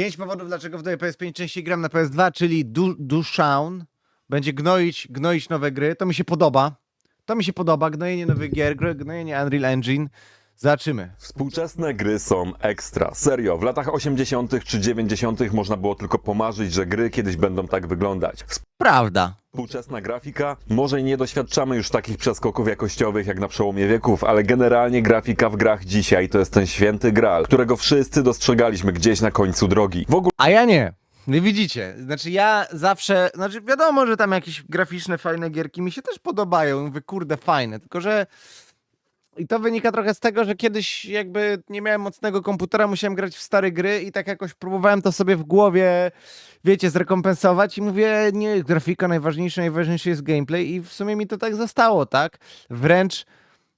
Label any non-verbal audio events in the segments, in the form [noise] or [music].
Pięć powodów, dlaczego w PS5 częściej gram na PS2, czyli du Dushaun będzie gnoić, gnoić nowe gry. To mi się podoba. To mi się podoba. Gnojenie nowych gier, gnojenie Unreal Engine. Zobaczymy. Współczesne gry są ekstra. Serio, w latach 80. czy 90. można było tylko pomarzyć, że gry kiedyś będą tak wyglądać. Prawda. Współczesna grafika, może nie doświadczamy już takich przeskoków jakościowych jak na przełomie wieków, ale generalnie grafika w grach dzisiaj to jest ten święty gral, którego wszyscy dostrzegaliśmy gdzieś na końcu drogi. W ogóle A ja nie. Nie widzicie. Znaczy ja zawsze, znaczy wiadomo, że tam jakieś graficzne, fajne gierki mi się też podobają. Mówię, kurde, fajne. Tylko, że i to wynika trochę z tego, że kiedyś jakby nie miałem mocnego komputera, musiałem grać w stare gry i tak jakoś próbowałem to sobie w głowie, wiecie, zrekompensować i mówię, nie, grafika najważniejsza, najważniejszy jest gameplay i w sumie mi to tak zostało, tak? Wręcz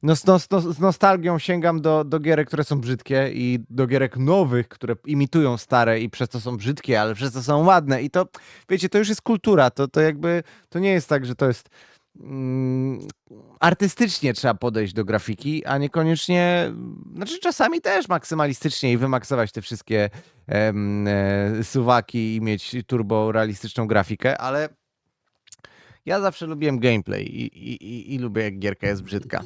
no, z, no, z, z nostalgią sięgam do, do gierek, które są brzydkie i do gierek nowych, które imitują stare i przez to są brzydkie, ale przez to są ładne. I to, wiecie, to już jest kultura. To, to jakby, to nie jest tak, że to jest mm, artystycznie trzeba podejść do grafiki, a niekoniecznie, znaczy czasami też maksymalistycznie i wymaksować te wszystkie em, e, suwaki i mieć turbo realistyczną grafikę, ale ja zawsze lubiłem gameplay i, i, i, i lubię jak gierka jest brzydka.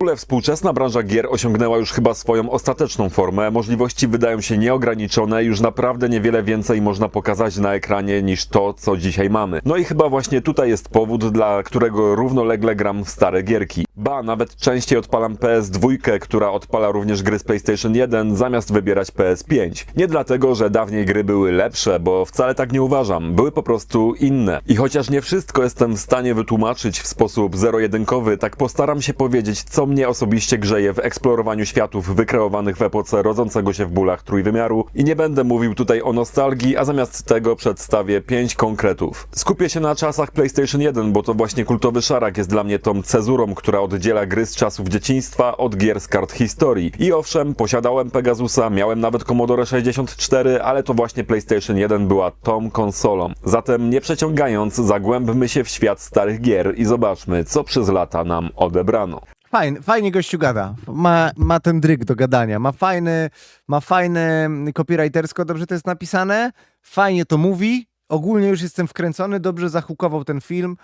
Ogóle współczesna branża gier osiągnęła już chyba swoją ostateczną formę. Możliwości wydają się nieograniczone, już naprawdę niewiele więcej można pokazać na ekranie niż to, co dzisiaj mamy. No i chyba właśnie tutaj jest powód, dla którego równolegle gram w stare gierki. Ba, nawet częściej odpalam PS2, która odpala również gry z PlayStation 1, zamiast wybierać PS5. Nie dlatego, że dawniej gry były lepsze, bo wcale tak nie uważam. Były po prostu inne. I chociaż nie wszystko jestem w stanie wytłumaczyć w sposób zero-jedynkowy, tak postaram się powiedzieć, co mnie osobiście grzeje w eksplorowaniu światów wykreowanych w epoce rodzącego się w bólach trójwymiaru i nie będę mówił tutaj o nostalgii, a zamiast tego przedstawię pięć konkretów. Skupię się na czasach PlayStation 1, bo to właśnie kultowy szarak jest dla mnie tą cezurą, która oddziela gry z czasów dzieciństwa od gier z kart historii. I owszem, posiadałem Pegasusa, miałem nawet Commodore 64, ale to właśnie PlayStation 1 była tą konsolą. Zatem nie przeciągając, zagłębmy się w świat starych gier i zobaczmy, co przez lata nam odebrano. Fajnie, fajnie gościu gada. Ma, ma ten dryg do gadania. Ma fajny, ma fajne copywritersko, dobrze to jest napisane. Fajnie to mówi. Ogólnie już jestem wkręcony, dobrze zahukował ten film.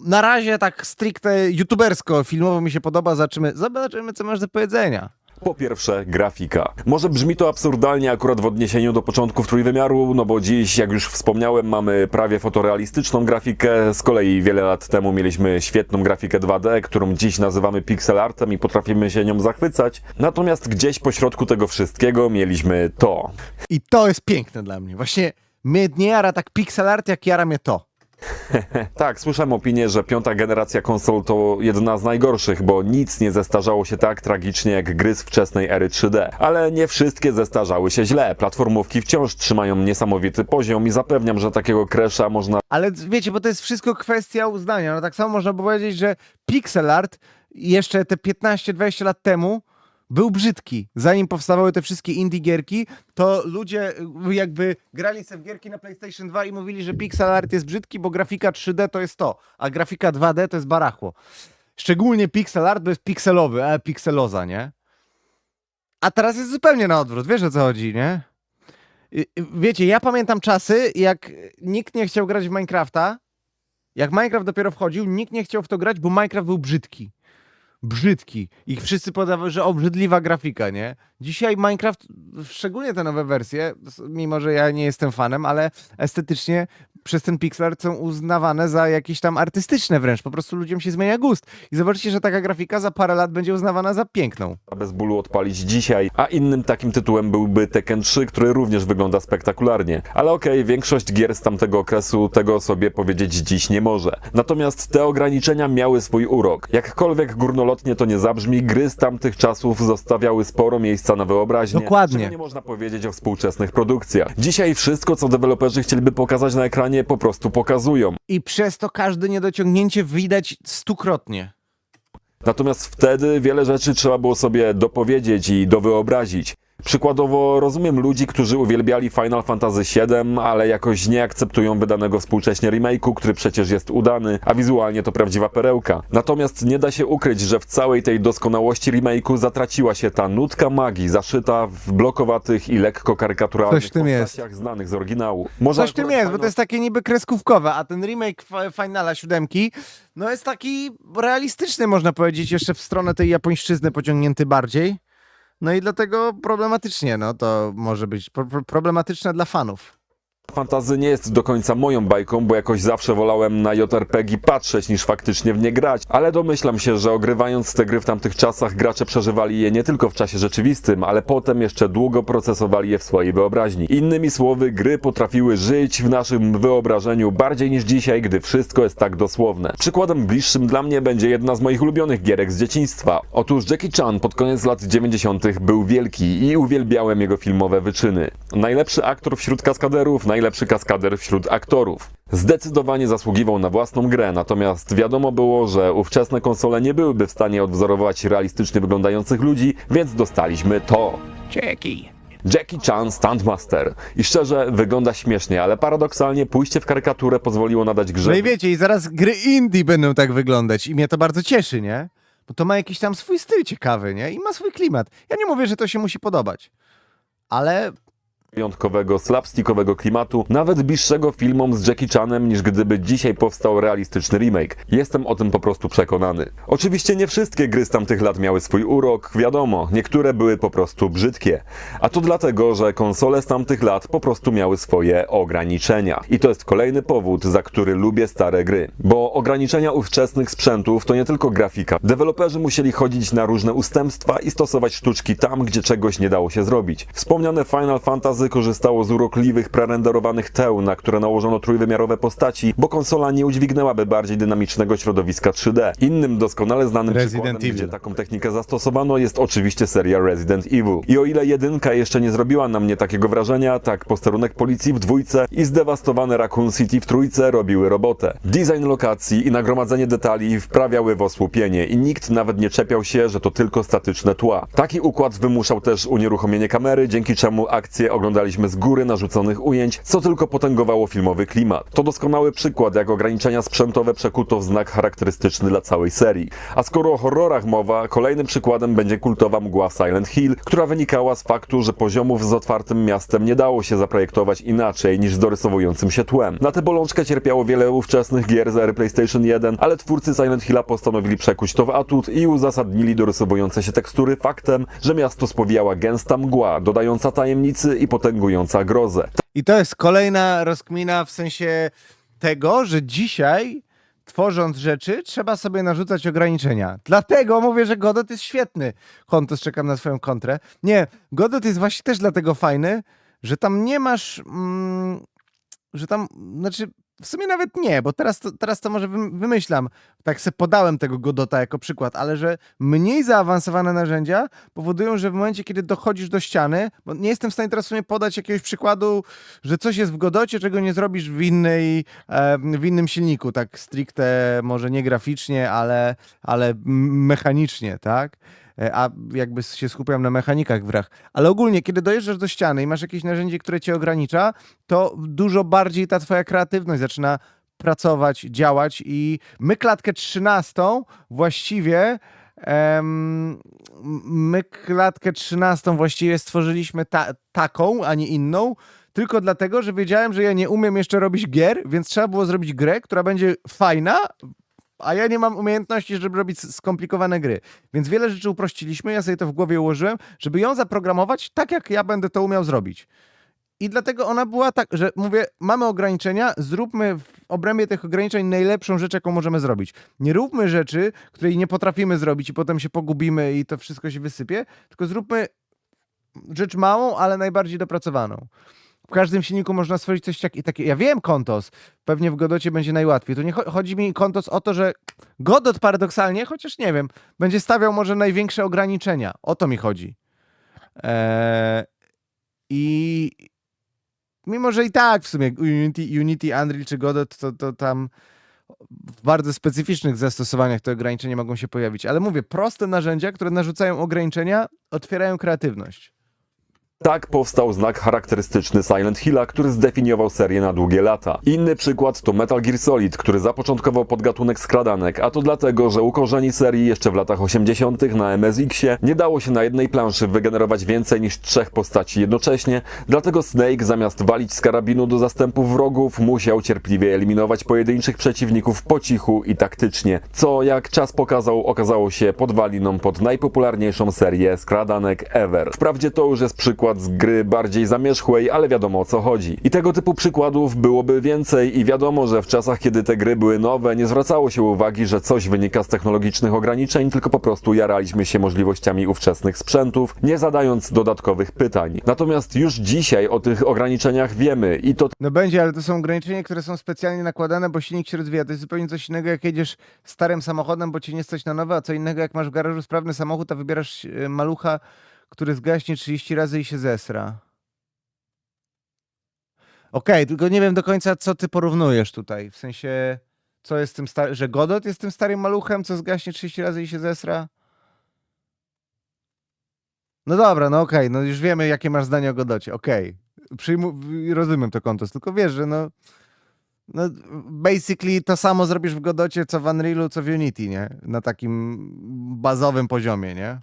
Na razie tak stricte youtubersko, filmowo mi się podoba. Zobaczymy, zobaczymy co masz do powiedzenia. Po pierwsze, grafika. Może brzmi to absurdalnie akurat w odniesieniu do początków trójwymiaru, no bo dziś, jak już wspomniałem, mamy prawie fotorealistyczną grafikę. Z kolei wiele lat temu mieliśmy świetną grafikę 2D, którą dziś nazywamy pixel artem i potrafimy się nią zachwycać. Natomiast gdzieś pośrodku tego wszystkiego mieliśmy to. I to jest piękne dla mnie. Właśnie mnie nie jara tak pixel art, jak jara mnie to. [laughs] Tak, słyszałem opinię, że piąta generacja konsol to jedna z najgorszych, bo nic nie zestarzało się tak tragicznie jak gry z wczesnej ery 3D. Ale nie wszystkie zestarzały się źle. Platformówki wciąż trzymają niesamowity poziom i zapewniam, że takiego kresza można Ale wiecie, bo to jest wszystko kwestia uznania. No tak samo można powiedzieć, że pixel art jeszcze te 15-20 lat temu był brzydki. Zanim powstawały te wszystkie indie gierki, to ludzie y, jakby grali sobie w gierki na PlayStation 2 i mówili, że pixel art jest brzydki, bo grafika 3D to jest to, a grafika 2D to jest barachło. Szczególnie pixel art, bo jest pikselowy, a pikseloza, nie? A teraz jest zupełnie na odwrót, wiesz o co chodzi, nie? Y, y, Wiecie, ja pamiętam czasy, jak nikt nie chciał grać w Minecrafta. Jak Minecraft dopiero wchodził, nikt nie chciał w to grać, bo Minecraft był brzydki. Brzydki. I wszyscy podawali, że obrzydliwa grafika, nie? Dzisiaj Minecraft, szczególnie te nowe wersje, mimo że ja nie jestem fanem, ale estetycznie przez ten pixel art są uznawane za jakieś tam artystyczne wręcz. Po prostu ludziom się zmienia gust. I zobaczcie, że taka grafika za parę lat będzie uznawana za piękną. bez bólu odpalić dzisiaj, a innym takim tytułem byłby Tekken 3, który również wygląda spektakularnie. Ale okej, większość gier z tamtego okresu tego sobie powiedzieć dziś nie może. Natomiast te ograniczenia miały swój urok. Jakkolwiek górnolotnie to nie zabrzmi, gry z tamtych czasów zostawiały sporo miejsca na wyobraźnię. Dokładnie. Nie można powiedzieć o współczesnych produkcjach. Dzisiaj wszystko, co deweloperzy chcieliby pokazać na ekranie, po prostu pokazują. I przez to każde niedociągnięcie widać stukrotnie. Natomiast wtedy wiele rzeczy trzeba było sobie dopowiedzieć i dowyobrazić. Przykładowo rozumiem ludzi, którzy uwielbiali Final Fantasy VII, ale jakoś nie akceptują wydanego współcześnie remake'u, który przecież jest udany, a wizualnie to prawdziwa perełka. Natomiast nie da się ukryć, że w całej tej doskonałości remake'u zatraciła się ta nutka magii zaszyta w blokowatych i lekko karykaturalnych Coś w tym jest. znanych z oryginału. Może Coś w tym jest, bo Final to jest takie niby kreskówkowe, a ten remake Fi- Finala siódemki, no jest taki realistyczny, można powiedzieć, jeszcze w stronę tej japońszczyzny pociągnięty bardziej. No i dlatego problematycznie, no to może być pro- pro- problematyczne dla fanów. Fantazy nie jest do końca moją bajką, bo jakoś zawsze wolałem na JRPG patrzeć niż faktycznie w nie grać, ale domyślam się, że ogrywając te gry w tamtych czasach gracze przeżywali je nie tylko w czasie rzeczywistym, ale potem jeszcze długo procesowali je w swojej wyobraźni. Innymi słowy, gry potrafiły żyć w naszym wyobrażeniu bardziej niż dzisiaj, gdy wszystko jest tak dosłowne. Przykładem bliższym dla mnie będzie jedna z moich ulubionych gierek z dzieciństwa. Otóż Jackie Chan pod koniec lat 90. był wielki i uwielbiałem jego filmowe wyczyny. Najlepszy aktor wśród kaskaderów, najlepszy kaskader wśród aktorów. Zdecydowanie zasługiwał na własną grę, natomiast wiadomo było, że ówczesne konsole nie byłyby w stanie odwzorować realistycznie wyglądających ludzi, więc dostaliśmy to. Jackie. Jackie Chan Stuntmaster. I szczerze, wygląda śmiesznie, ale paradoksalnie pójście w karykaturę pozwoliło nadać grze No i wiecie, i zaraz gry indie będą tak wyglądać i mnie to bardzo cieszy, nie? Bo to ma jakiś tam swój styl ciekawy, nie? I ma swój klimat. Ja nie mówię, że to się musi podobać, ale wyjątkowego, slapstickowego klimatu, nawet bliższego filmom z Jackie Chanem niż gdyby dzisiaj powstał realistyczny remake. Jestem o tym po prostu przekonany. Oczywiście nie wszystkie gry z tamtych lat miały swój urok, wiadomo, niektóre były po prostu brzydkie. A to dlatego, że konsole z tamtych lat po prostu miały swoje ograniczenia. I to jest kolejny powód, za który lubię stare gry. Bo ograniczenia ówczesnych sprzętów to nie tylko grafika. Deweloperzy musieli chodzić na różne ustępstwa i stosować sztuczki tam, gdzie czegoś nie dało się zrobić. Wspomniane Final Fantasy korzystało z urokliwych, prerenderowanych teł, na które nałożono trójwymiarowe postaci, bo konsola nie udźwignęłaby bardziej dynamicznego środowiska 3D. Innym doskonale znanym Resident przykładem, Evil. gdzie taką technikę zastosowano, jest oczywiście seria Resident Evil. I o ile jedynka jeszcze nie zrobiła na mnie takiego wrażenia, tak posterunek policji w dwójce i zdewastowane Raccoon City w trójce robiły robotę. Design lokacji i nagromadzenie detali wprawiały w osłupienie i nikt nawet nie czepiał się, że to tylko statyczne tła. Taki układ wymuszał też unieruchomienie kamery, dzięki czemu akcje oglądaliśmy z góry narzuconych ujęć, co tylko potęgowało filmowy klimat. To doskonały przykład, jak ograniczenia sprzętowe przekuto w znak charakterystyczny dla całej serii. A skoro o horrorach mowa, kolejnym przykładem będzie kultowa mgła Silent Hill, która wynikała z faktu, że poziomów z otwartym miastem nie dało się zaprojektować inaczej niż z dorysowującym się tłem. Na tę bolączkę cierpiało wiele ówczesnych gier z ery PlayStation 1, ale twórcy Silent Hilla postanowili przekuć to w atut i uzasadnili dorysowujące się tekstury faktem, że miasto spowijała gęsta mgła, dodająca tajemnicy i potęgująca grozę. I to jest kolejna rozkmina w sensie tego, że dzisiaj tworząc rzeczy, trzeba sobie narzucać ograniczenia. Dlatego mówię, że Godot jest świetny. Kontos, czekam na swoją kontrę. Nie, Godot jest właśnie też dlatego fajny, że tam nie masz, mm, że tam, znaczy w sumie nawet nie, bo teraz to, teraz to może wym- wymyślam. Tak se podałem tego Godota jako przykład, ale że mniej zaawansowane narzędzia powodują, że w momencie, kiedy dochodzisz do ściany, bo nie jestem w stanie teraz w sumie podać jakiegoś przykładu, że coś jest w Godocie, czego nie zrobisz w, innej, w innym silniku, tak stricte może nie graficznie, ale, ale mechanicznie, tak? E, A jakby się skupiam na mechanikach w grach. Ale ogólnie, kiedy dojeżdżasz do ściany i masz jakieś narzędzie, które cię ogranicza, to dużo bardziej ta twoja kreatywność zaczyna pracować, działać i my klatkę trzynastą właściwie em, my klatkę trzynastą właściwie stworzyliśmy ta, taką, a nie inną, tylko dlatego, że wiedziałem, że ja nie umiem jeszcze robić gier, więc trzeba było zrobić grę, która będzie fajna, a ja nie mam umiejętności, żeby robić skomplikowane gry. Więc wiele rzeczy uprościliśmy, ja sobie to w głowie ułożyłem, żeby ją zaprogramować tak, jak ja będę to umiał zrobić. I dlatego ona była tak, że mówię, mamy ograniczenia, zróbmy w obrębie tych ograniczeń najlepszą rzecz, jaką możemy zrobić. Nie róbmy rzeczy, której nie potrafimy zrobić i potem się pogubimy i to wszystko się wysypie, tylko zróbmy rzecz małą, ale najbardziej dopracowaną. W każdym silniku można stworzyć coś tak, i takie. Ja wiem Kontos, pewnie w Godocie będzie najłatwiej. Tu nie cho- chodzi mi Kontos o to, że Godot paradoksalnie, chociaż nie wiem, będzie stawiał może największe ograniczenia. O to mi chodzi. Eee, I mimo, że i tak w sumie Unity, Unity Unreal czy Godot, to, to tam w bardzo specyficznych zastosowaniach te ograniczenia mogą się pojawić. Ale mówię, proste narzędzia, które narzucają ograniczenia, otwierają kreatywność. Tak powstał znak charakterystyczny Silent Hilla, który zdefiniował serię na długie lata. Inny przykład to Metal Gear Solid, który zapoczątkował podgatunek skradanek, a to dlatego, że u korzeni serii jeszcze w latach 80. na MSX-ie nie dało się na jednej planszy wygenerować więcej niż trzech postaci jednocześnie, dlatego Snake zamiast walić z karabinu do zastępów wrogów musiał cierpliwie eliminować pojedynczych przeciwników po cichu i taktycznie, co jak czas pokazał okazało się podwaliną pod najpopularniejszą serię skradanek ever. Wprawdzie to już jest przykład z gry bardziej zamierzchłej, ale wiadomo o co chodzi. I tego typu przykładów byłoby więcej i wiadomo, że w czasach kiedy te gry były nowe nie zwracało się uwagi, że coś wynika z technologicznych ograniczeń, tylko po prostu jaraliśmy się możliwościami ówczesnych sprzętów, nie zadając dodatkowych pytań. Natomiast już dzisiaj o tych ograniczeniach wiemy i to No będzie, ale to są ograniczenia, które są specjalnie nakładane, bo silnik się rozwija. To jest zupełnie coś innego, jak jedziesz starym samochodem, bo cię nie stać na nowe, a co innego, jak masz w garażu sprawny samochód, a wybierasz e, malucha, który zgaśnie 30 razy i się zesra. Okej, tylko nie wiem do końca, co ty porównujesz tutaj. W sensie, co jest tym starym, że Godot jest tym starym maluchem, co zgaśnie 30 razy i się zesra? No dobra, no okej, no już wiemy, jakie masz zdanie o Godocie, okej. Przyjmu- rozumiem to kontos, tylko wiesz, że no, no basically to samo zrobisz w Godocie, co w Unrealu, co w Unity, nie? Na takim bazowym poziomie, nie?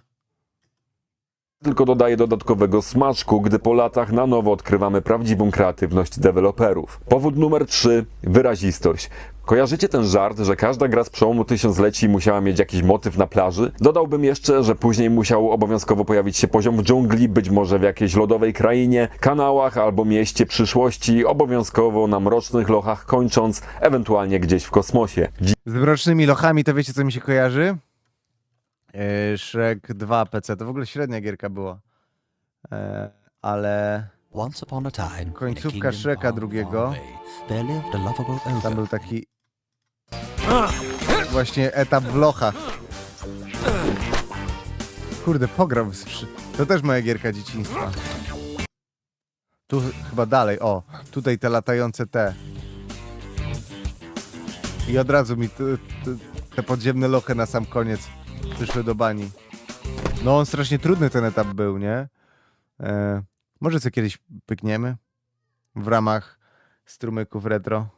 Tylko dodaje dodatkowego smaczku, gdy po latach na nowo odkrywamy prawdziwą kreatywność deweloperów. Powód numer 3. Wyrazistość. Kojarzycie ten żart, że każda gra z przełomu tysiącleci musiała mieć jakiś motyw na plaży? Dodałbym jeszcze, że później musiał obowiązkowo pojawić się poziom w dżungli, być może w jakiejś lodowej krainie, kanałach albo mieście przyszłości, obowiązkowo na mrocznych lochach kończąc, ewentualnie gdzieś w kosmosie. Z mrocznymi lochami to wiecie, co mi się kojarzy? Yy, Shrek 2 PC, to w ogóle średnia gierka była. E, ale Once upon a time, in a Końcówka kingdom Shreka far drugiego. away, there lived a lovable tam ogre. był taki właśnie etap w lochach. Kurde, pograł. w- To też moja gierka dzieciństwa. Tu ch- chyba dalej, o. Tutaj te latające te. I od razu mi te, te, te podziemne lochy na sam koniec przyszły do bani. No on strasznie trudny ten etap był, nie? E, może co kiedyś pykniemy? W ramach strumyków retro.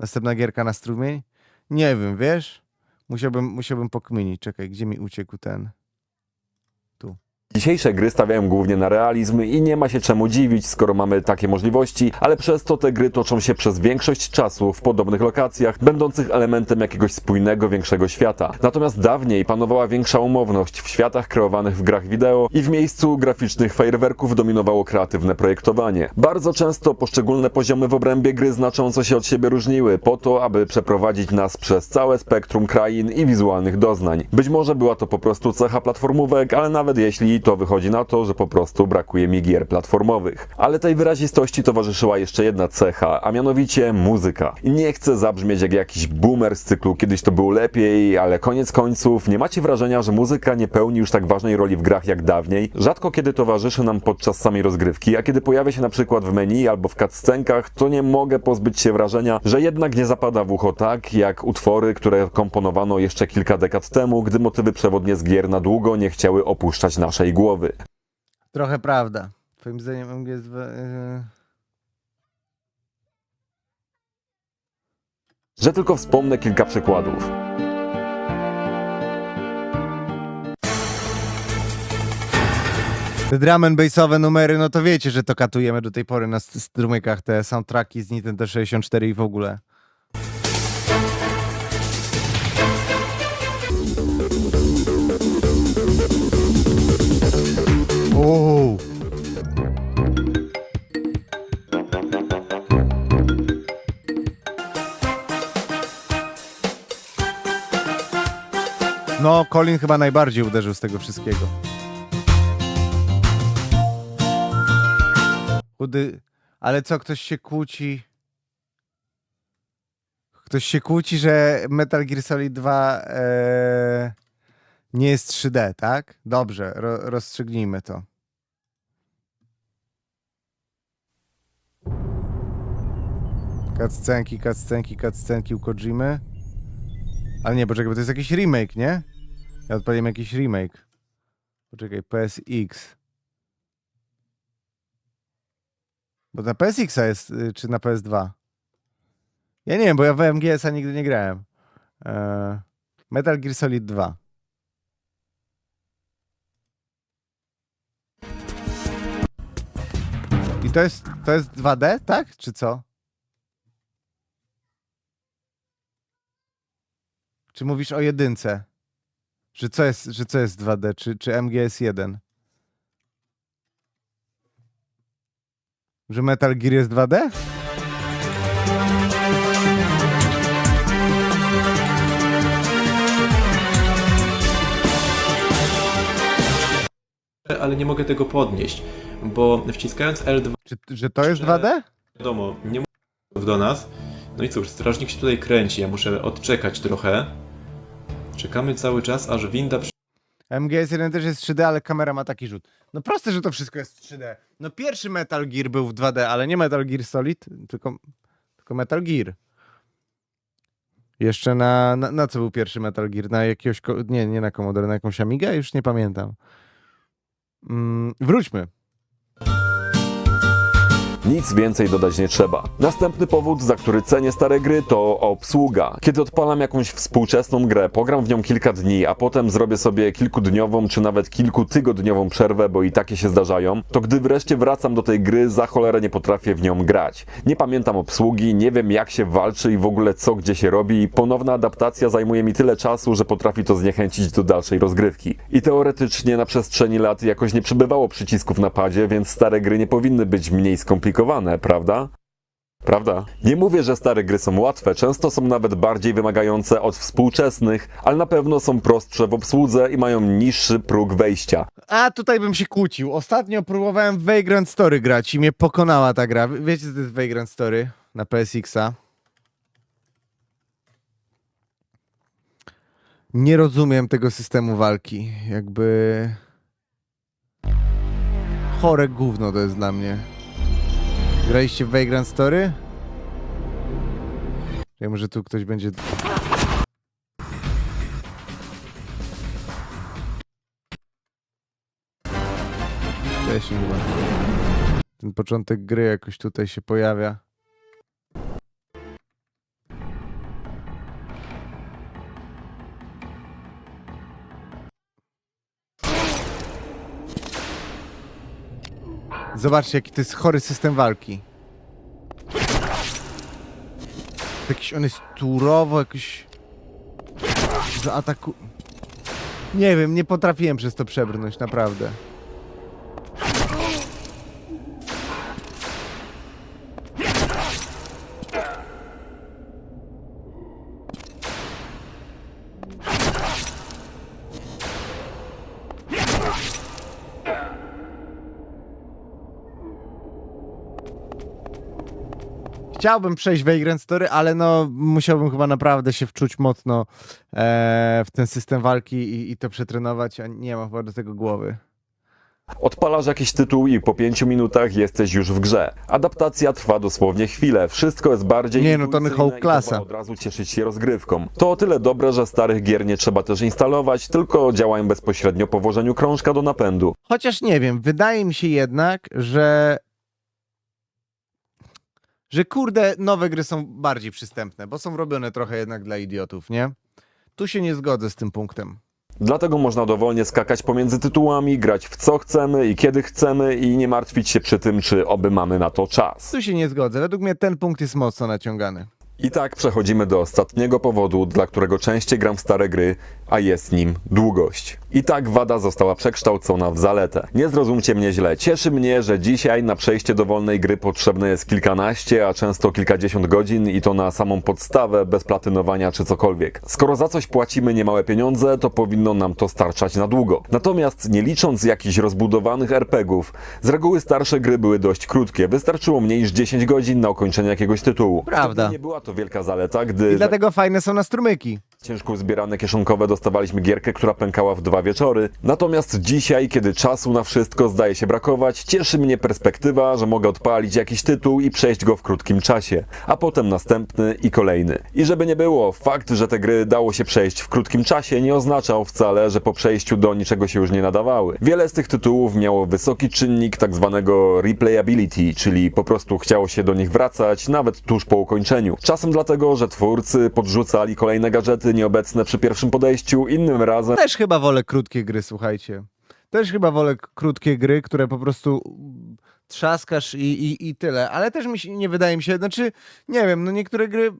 Następna gierka na strumień? Nie wiem, wiesz? Musiałbym, musiałbym pokminić. Czekaj, gdzie mi uciekł ten? Dzisiejsze gry stawiają głównie na realizm i nie ma się czemu dziwić, skoro mamy takie możliwości, ale przez to te gry toczą się przez większość czasu w podobnych lokacjach, będących elementem jakiegoś spójnego, większego świata. Natomiast dawniej panowała większa umowność w światach kreowanych w grach wideo i w miejscu graficznych fajerwerków dominowało kreatywne projektowanie. Bardzo często poszczególne poziomy w obrębie gry znacząco się od siebie różniły, po to, aby przeprowadzić nas przez całe spektrum krain i wizualnych doznań. Być może była to po prostu cecha platformówek, ale nawet jeśli to wychodzi na to, że po prostu brakuje mi gier platformowych. Ale tej wyrazistości towarzyszyła jeszcze jedna cecha, a mianowicie muzyka. Nie chcę zabrzmieć jak jakiś boomer z cyklu kiedyś to było lepiej, ale koniec końców nie macie wrażenia, że muzyka nie pełni już tak ważnej roli w grach jak dawniej? Rzadko kiedy towarzyszy nam podczas samej rozgrywki, a kiedy pojawia się na przykład w menu albo w cutscenkach, to nie mogę pozbyć się wrażenia, że jednak nie zapada w ucho tak, jak utwory, które komponowano jeszcze kilka dekad temu, gdy motywy przewodnie z gier na długo nie chciały opuszczać naszej głowy. Trochę prawda. Twoim zdaniem MGS2... Yy... Że tylko wspomnę kilka przykładów. Te drum and bassowe numery, no to wiecie, że to katujemy do tej pory na st- strumykach, te soundtracki z Nintendo 64 i w ogóle. Colin chyba najbardziej uderzył z tego wszystkiego. Chudy, ale co, ktoś się kłóci? Ktoś się kłóci, że Metal Gear Solid 2 e, nie jest 3D, tak? Dobrze, ro, rozstrzygnijmy to. Cutscenki, cutscenki, cutscenki u Kojimy. Ale nie, poczekaj, bo to jest jakiś remake, nie? Ja odpaliłem jakiś remake. Poczekaj, PSX. Bo na PSX jest, y, czy na PS2? Ja nie wiem, bo ja w MGS-a nigdy nie grałem. Eee, Metal Gear Solid 2. I to jest, to jest 2D, tak? Czy co? Czy mówisz o jedynce? Że co jest, że co jest 2D? Czy, czy MGS 1? Że Metal Gear jest 2D? ale nie mogę tego podnieść, bo wciskając L2 Czy, że to jest Że- 2D? wiadomo, nie mówi do nas. No i cóż, strażnik się tutaj kręci, ja muszę odczekać trochę. Czekamy cały czas, aż winda przy... MGS 1 też jest 3D, ale kamera ma taki rzut. No proste, że to wszystko jest 3D. No pierwszy Metal Gear był w 2D, ale nie Metal Gear Solid, tylko, tylko Metal Gear. Jeszcze na, na, na co był pierwszy Metal Gear? Na jakiegoś, nie, nie na Commodore, na jakąś Amigę? Już nie pamiętam. Mm, wróćmy. Nic więcej dodać nie trzeba. Następny powód, za który cenię stare gry, to obsługa. Kiedy odpalam jakąś współczesną grę, pogram w nią kilka dni, a potem zrobię sobie kilkudniową czy nawet kilkutygodniową przerwę, bo i takie się zdarzają, to gdy wreszcie wracam do tej gry, za cholerę nie potrafię w nią grać. Nie pamiętam obsługi, nie wiem jak się walczy i w ogóle co gdzie się robi i ponowna adaptacja zajmuje mi tyle czasu, że potrafi to zniechęcić do dalszej rozgrywki. I teoretycznie na przestrzeni lat jakoś nie przybywało przycisków na padzie, więc stare gry nie powinny być mniej skomplikowane, prawda? Prawda? Nie mówię, że stare gry są łatwe, często są nawet bardziej wymagające od współczesnych, ale na pewno są prostsze w obsłudze i mają niższy próg wejścia. A tutaj bym się kłócił. Ostatnio próbowałem w Vagrant Story grać i mnie pokonała ta gra. Wiecie, co to jest Vagrant Story na PSX-a? Nie rozumiem tego systemu walki. Jakby. Chore gówno to jest dla mnie. Graliście w Vagrant Story? Ja może tu ktoś będzie. Wcześniej. Ten początek gry jakoś tutaj się pojawia. Zobaczcie, jaki to jest chory system walki. Jakiś on jest turowo, jakiś... Że ataku... Nie wiem, nie potrafiłem przez to przebrnąć, naprawdę. Chciałbym przejść Vagrant Story, ale no musiałbym chyba naprawdę się wczuć mocno e, w ten system walki i, i to przetrenować, a nie mam chyba do tego głowy. Odpalasz jakiś tytuł i po pięciu minutach jesteś już w grze. Adaptacja trwa dosłownie chwilę, wszystko jest bardziej Nie, no to intuicyjne i klasa. trzeba od razu cieszyć się rozgrywką. To o tyle dobre, że starych gier nie trzeba też instalować, tylko działają bezpośrednio po włożeniu krążka do napędu. Chociaż nie wiem, wydaje mi się jednak, że. Że kurde, nowe gry są bardziej przystępne, bo są robione trochę jednak dla idiotów, nie? Tu się nie zgodzę z tym punktem. Dlatego można dowolnie skakać pomiędzy tytułami, grać w co chcemy i kiedy chcemy i nie martwić się przy tym, czy oby mamy na to czas. Tu się nie zgodzę. Według mnie ten punkt jest mocno naciągany. I tak przechodzimy do ostatniego powodu, dla którego częściej gram w stare gry, a jest nim długość. I tak wada została przekształcona w zaletę. Nie zrozumcie mnie źle. Cieszy mnie, że dzisiaj na przejście do wolnej gry potrzebne jest kilkanaście, a często kilkadziesiąt godzin i to na samą podstawę, bez platynowania czy cokolwiek. Skoro za coś płacimy niemałe pieniądze, to powinno nam to starczać na długo. Natomiast nie licząc jakichś rozbudowanych RPGów, z reguły starsze gry były dość krótkie. Wystarczyło mniej niż 10 godzin na ukończenie jakiegoś tytułu. Prawda. Wtedy nie była to wielka zaleta, gdy I dlatego fajne są na strumyki. Ciężko uzbierane kieszonkowe dostawaliśmy gierkę, która pękała w dwa wieczory. Natomiast dzisiaj, kiedy czasu na wszystko zdaje się brakować, cieszy mnie perspektywa, że mogę odpalić jakiś tytuł i przejść go w krótkim czasie, a potem następny i kolejny. I żeby nie było, fakt, że te gry dało się przejść w krótkim czasie nie oznaczał wcale, że po przejściu do niczego się już nie nadawały. Wiele z tych tytułów miało wysoki czynnik tak zwanego replayability, czyli po prostu chciało się do nich wracać nawet tuż po ukończeniu. Czasem dlatego, że twórcy podrzucali kolejne gadżety nieobecne przy pierwszym podejściu, innym razem Też chyba wolę krótkie gry, słuchajcie. Też chyba wolę krótkie gry, które po prostu trzaskasz i, i, i tyle. Ale też mi się, nie wydaje mi się, znaczy, nie wiem, no niektóre gry...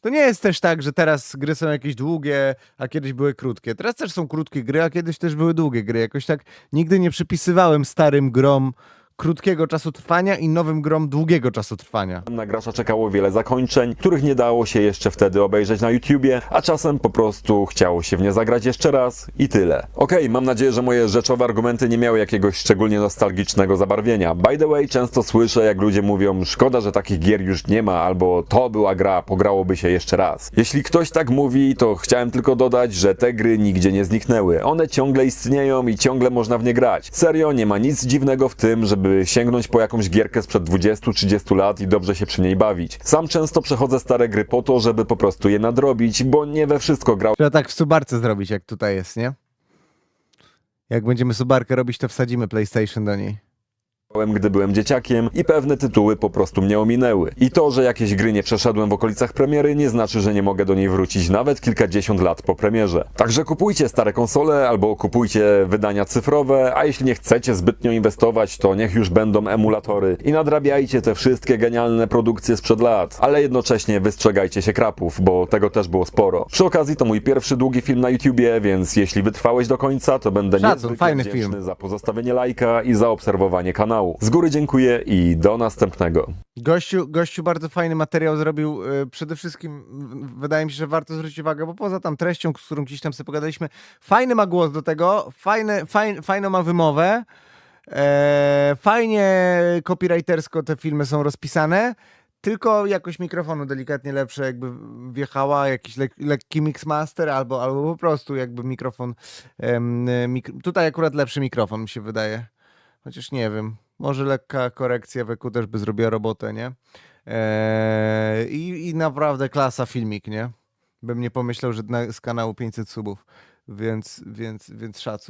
To nie jest też tak, że teraz gry są jakieś długie, a kiedyś były krótkie. Teraz też są krótkie gry, a kiedyś też były długie gry. Jakoś tak nigdy nie przypisywałem starym grom krótkiego czasu trwania i nowym grom długiego czasu trwania. Na gracza czekało wiele zakończeń, których nie dało się jeszcze wtedy obejrzeć na YouTubie, a czasem po prostu chciało się w nie zagrać jeszcze raz i tyle. Okej, mam nadzieję, że moje rzeczowe argumenty nie miały jakiegoś szczególnie nostalgicznego zabarwienia. By the way, często słyszę, jak ludzie mówią, szkoda, że takich gier już nie ma, albo to była gra, pograłoby się jeszcze raz. Jeśli ktoś tak mówi, to chciałem tylko dodać, że te gry nigdzie nie zniknęły. One ciągle istnieją i ciągle można w nie grać. Serio, nie ma nic dziwnego w tym, żeby sięgnąć po jakąś gierkę sprzed 20-30 lat i dobrze się przy niej bawić. Sam często przechodzę stare gry po to, żeby po prostu je nadrobić, bo nie we wszystko grałem. Trzeba tak w subarce zrobić, jak tutaj jest, nie? Jak będziemy subarkę robić, to wsadzimy PlayStation do niej. Gdy byłem dzieciakiem i pewne tytuły po prostu mnie ominęły. I to, że jakieś gry nie przeszedłem w okolicach premiery, nie znaczy, że nie mogę do niej wrócić nawet kilkadziesiąt lat po premierze. Także kupujcie stare konsole albo kupujcie wydania cyfrowe, a jeśli nie chcecie zbytnio inwestować, to niech już będą emulatory i nadrabiajcie te wszystkie genialne produkcje sprzed lat, ale jednocześnie wystrzegajcie się krapów, bo tego też było sporo. Przy okazji to mój pierwszy długi film na YouTubie, więc jeśli wytrwałeś do końca, to będę Szacun, niezwykle fajny wdzięczny film. za pozostawienie lajka i za obserwowanie kanału. Z góry dziękuję i do następnego. Gościu, gościu bardzo fajny materiał zrobił. y, Przede wszystkim wydaje mi się, że warto zwrócić uwagę, bo poza tam treścią, z którą gdzieś tam sobie pogadaliśmy, fajny ma głos do tego, fajne, fajn, fajną ma wymowę. E, fajnie copywritersko te filmy są rozpisane, tylko jakość mikrofonu delikatnie lepsze, jakby wjechała jakiś lek, lekki mixmaster albo, albo po prostu jakby mikrofon. em, mik- tutaj akurat lepszy mikrofon mi się wydaje. Chociaż nie wiem, może lekka korekcja weku też by zrobiła robotę, nie? Eee, i, I naprawdę klasa filmik, nie? Bym nie pomyślał, że na, z kanału 500 subów, więc, więc, więc szacun.